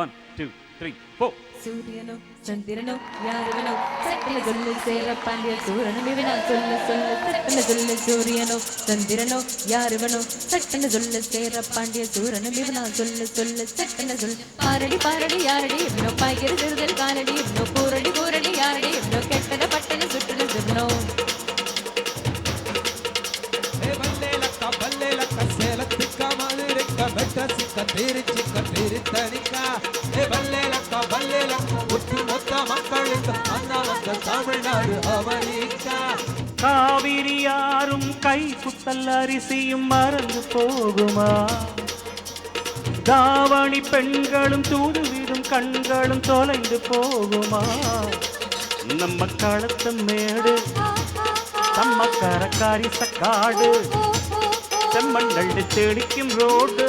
One two three four சூரியனோ சந்திரனோ யாருவனோ சட்டன சொல்லு சேர பாண்டிய சூரனும் இவனா சொல்லு சொல்லு சட்டன சொல்லு சூரியனோ சந்திரனோ யாருவனோ சட்டன சொல்லு சேர பாண்டிய சூரனும் இவனா சொல்லு சொல்லு சட்டன சொல் பாரடி பாரடி யாரடி இவனோ பாய்கிற சிறுதல் காலடி இவனோ பூரடி பூரடி யாரடி இவனோ கெட்டத பட்டன சுட்டுன சிவனோ பல்லே லக்க பல்லே லக்க சேலத்துக்க மதுரைக்க மெட்ட சிக்க திருச்சிக்க. திருத்தணிக்கா? ஏ பல்லே லக்க ஒட்டு மொத்த மக்களுக்கு அந்த வந்த தமிழ்நாடு அமெரிக்கா காவிரி யாரும் கை குத்தல் அரிசியும் மறந்து போகுமா? தாவணி பெண்களும் தூதுவிடும் கண்களும் தொலைந்து போகுமா? நம்ம களத்து மேடு நம்ம கரக்காரி சக்காடு செம்மண்ணல் தேடிக்கும் ரோடு.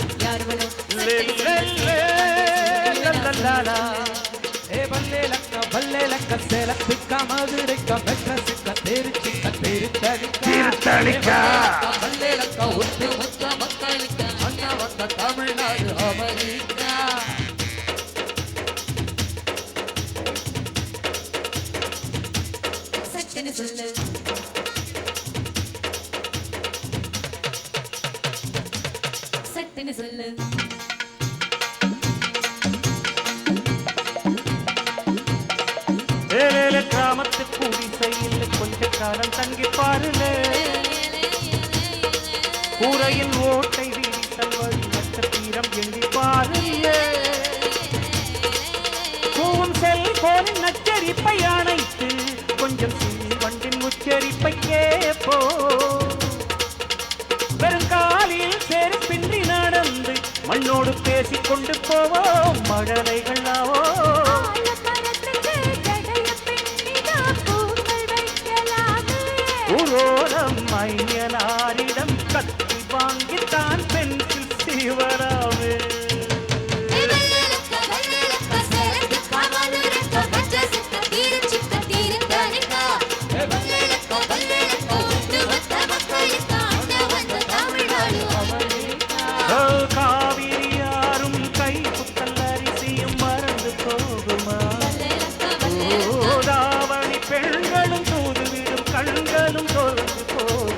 லா. ஏ பல்லே லக்க பல்லே லக்க சேலத்துக்க மதுரைக்க மெட்ட சிக்க திருச்சிக்க திருத்தணிக்கா திருத்தணிக்கா. பல்லே லக்க ஒட்டு மொத்த மக்களுக்கு அந்த வந்த தமிழ்நாடு அமெரிக்கா சட்டின சொல்லு சட்டின சொல்லு கொஞ்ச காலம் தங்கி பாருல கூரையில் ஓட்டை வீசல் வழி தீரம் எண்ணி பாருல பூவும் செல் போலின் நச்சரிப்பை அணைத்து கொஞ்சம் வண்டின் உச்சரிப்பை கேப்போ. வெறுங்காலில் செருப்பின்றி நடந்து மண்ணோடு பேசிக்கொண்டு போவோம். மழலைகள் ஆவோம் மேலும் தோல்வி போ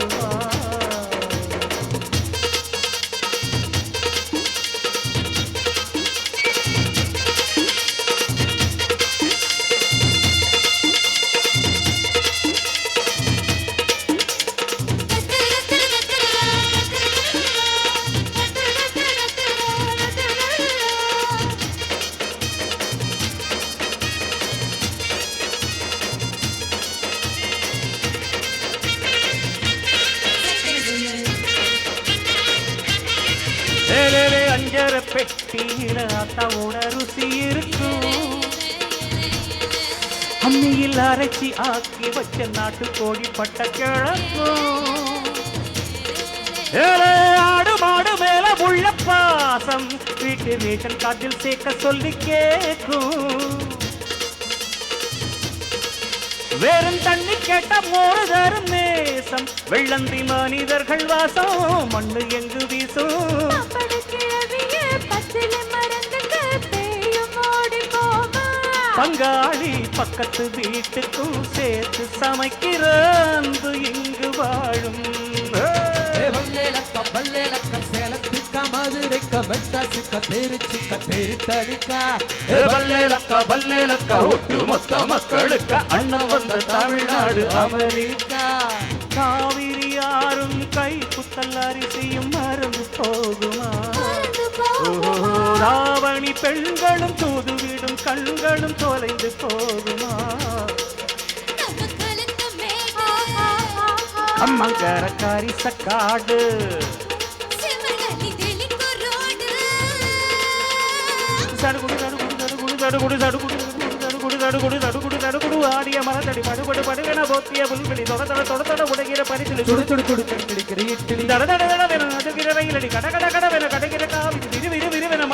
அஞ்சர பெட்டியில அத்தாவோட ருசி இருக்கும் அம்மியில் அரைச்சி ஆக்கி வச்ச நாட்டு கோழி பட்ட கிழக்கும் ஆடு மாடு மேல உள்ள பாசம். வீட்டு ரேஷன் கார்டில் சேர்க்க சொல்லி கேட்கும் வெறும் தண்ணி கேட்ட மோறு தரும் நேசம். வெள்ளந்தி மனிதர்கள் வாசம். மண்ணு எங்கு வீசும்? பங்காளி பக்கத்து வீட்டுக்கும் சேர்த்து சமைக்கிற அன்பு இங்கு வாழும். மதுரைக்க மெட்ட சிக்க திருச்சிக்க திருத்தணிக்கா பல்லேலக்கா பல்லேலக்கா ஒட்டு மொத்த மக்களுக்கு அண்ணன் வந்த தமிழ்நாடு அமெரிக்கா. காவிரி யாரும் கை குத்தல் அரிசியும் மறந்து போகுமா? ராவணி பெண்களும் தூதுவிடும் கண்களும் தொலைந்து போகுமா அம்மங்கரக்காரி சக்காடு சடுகுடு சடுகுடு சடுகுடு சடுகுடு சடுகுடு சடுகுடு சடுகுடு சடுகுடு ஆடிய மரத்தடி படுபடு படுவென போத்திய புல்வெளி தொட தொட தொட தொட உடைகிற பரிசில் சுடு சுடு சுடு தடிக்கிற இட்டிலி தட தட தடவென நடுகிற ரயிலடி கட கட கடவென கடைகிற காவி விரு விரு